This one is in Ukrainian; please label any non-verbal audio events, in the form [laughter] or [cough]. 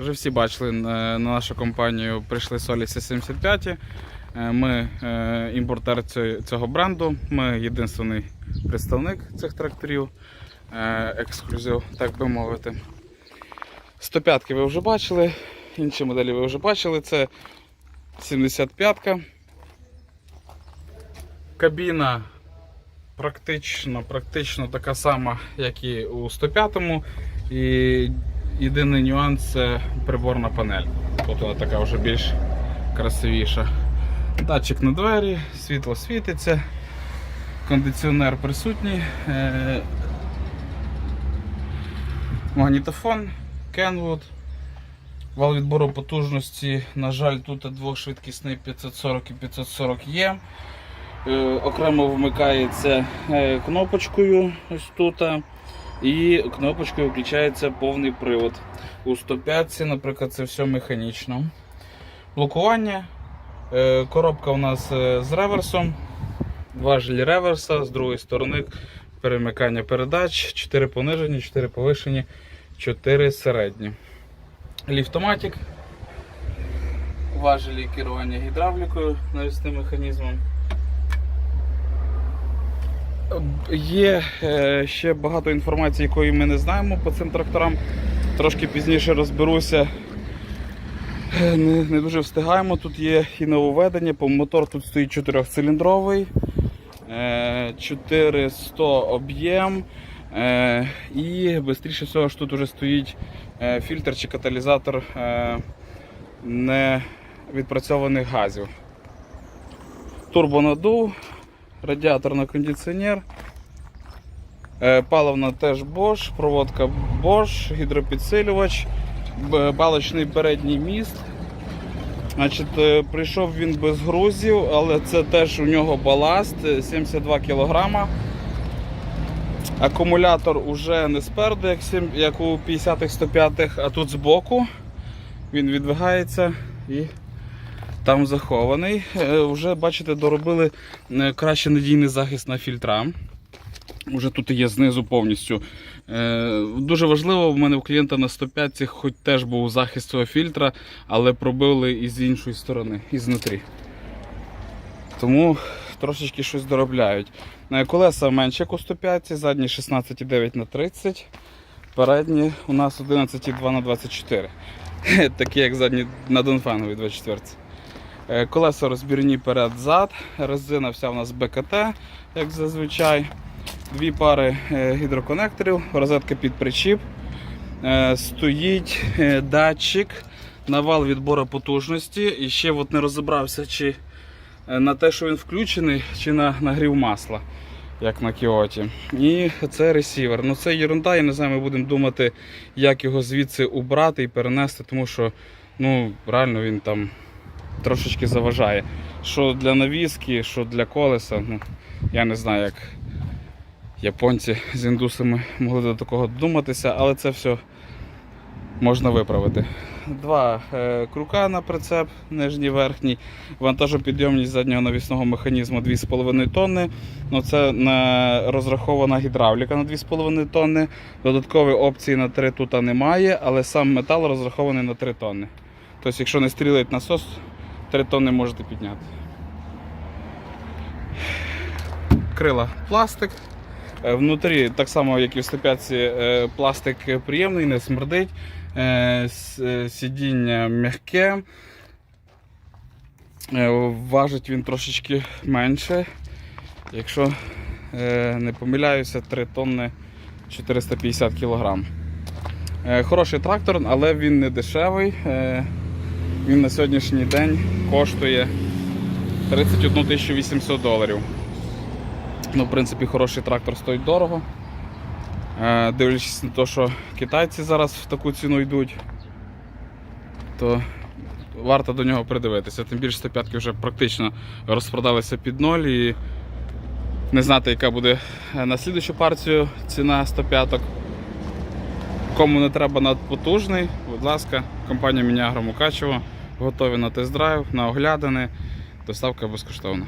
Вже всі бачили е, на нашу компанію прийшли Соліси 75. Е, Ми е, імпортер цього- бренду. Ми єдиний представник цих тракторів. Е, Ексклюзив, так би мовити. 105 ви вже бачили, інші моделі ви вже бачили. Це 75-ка. Кабіна практично, практично така сама, як і у 105-му. І єдиний нюанс це приборна панель. Тут вона така вже більш красивіша. Датчик на двері, світло світиться, кондиціонер присутній. е, Магнітофон, Kenwood. Вал відбору потужності, на жаль, тут двохшвидкісний 540 і 540 є. Е, окремо вмикається е, кнопочкою ось тут. І кнопочкою включається повний привод. У 105, наприклад, це все механічно. Блокування. Е, Коробка у нас е, з реверсом. Важель реверса, з другої сторони перемикання передач, 4 понижені, 4 повишені, 4 середні. Ліфтоматик. Важелі керування гідравлікою навісним механізмом. Є е, ще багато інформації, якої ми не знаємо по цим тракторам. Трошки пізніше розберуся. Е, Не, не дуже встигаємо. Тут є і нововведення. По мотор тут стоїть 4-циліндровий, е, 400 об'єм. Е, і швидше всього ж тут вже стоїть фільтр чи каталізатор невідпрацьованих газів. Турбонадув, радіатор на кондиціонер. Е, Паливна теж Bosch, проводка Bosch, гідропідсилювач, балочний передній міст. Значить, е, прийшов він без грузів, але це теж у нього баласт е, 72 кг. Акумулятор уже не спереду, як у 50-х 105-х, а тут збоку. Він відвигається і там захований. Е, Вже, бачите, доробили е, краще надійний захист на фільтра. Уже тут є знизу повністю. Е, Дуже важливо, в мене у клієнта на 105 хоч теж був захист цього фільтра, але пробили із іншої сторони, ізнутрі. Тому трошечки щось доробляють. Колеса менше, як у 105, задні 16,9 на 30 передні у нас 11,2 на 24 [laughs] Такі як задні на Донфенгові 24 Е, Колеса розбірні перед-зад, резина вся у нас БКТ, як зазвичай. Дві пари е, гідроконекторів, розетка під причіп. Е, Стоїть е, датчик на вал відбору потужності. І ще от не розібрався, чи е, на те, що він включений, чи на нагрів масла, як на Кіоті. І це ресівер. Ну це ерунда, я не знаю, ми будемо думати, як його звідси убрати і перенести, тому що ну, реально він там трошечки заважає. Що для навіски, що для колеса. Ну, я не знаю, як японці з індусами могли до такого додуматися, але це все можна виправити. Два е, крука на прицеп, нижній верхній, вантажопідйомність заднього навісного механізму 2,5 тонни. Ну, це на, розрахована гідравліка на 2,5 тонни. Додаткової опції на 3 тут немає, але сам метал розрахований на 3 тонни. Тобто, якщо не стрілить насос, 3 тонни можете підняти. Крила пластик. Е, Внутрі, так само, як і в 105, е, пластик приємний, не смердить. Е, Сидіння м'яке. Важить він трошечки менше. Якщо не помиляюся, 3 тонни 450 кг. Хороший трактор, але він не дешевий. Він на сьогоднішній день коштує 31 800 доларів. Ну, в принципі, хороший трактор стоїть дорого. Е, Дивлячись на те, що китайці зараз в таку ціну йдуть, то варто до нього придивитися. Тим більше 105 вже практично розпродалися під ноль і не знати, яка буде е, на слідущу партію ціна 105. Кому не треба надпотужний, будь ласка, компанія Мінягра Мукачево готові на тест-драйв, на оглядини. Доставка безкоштовна.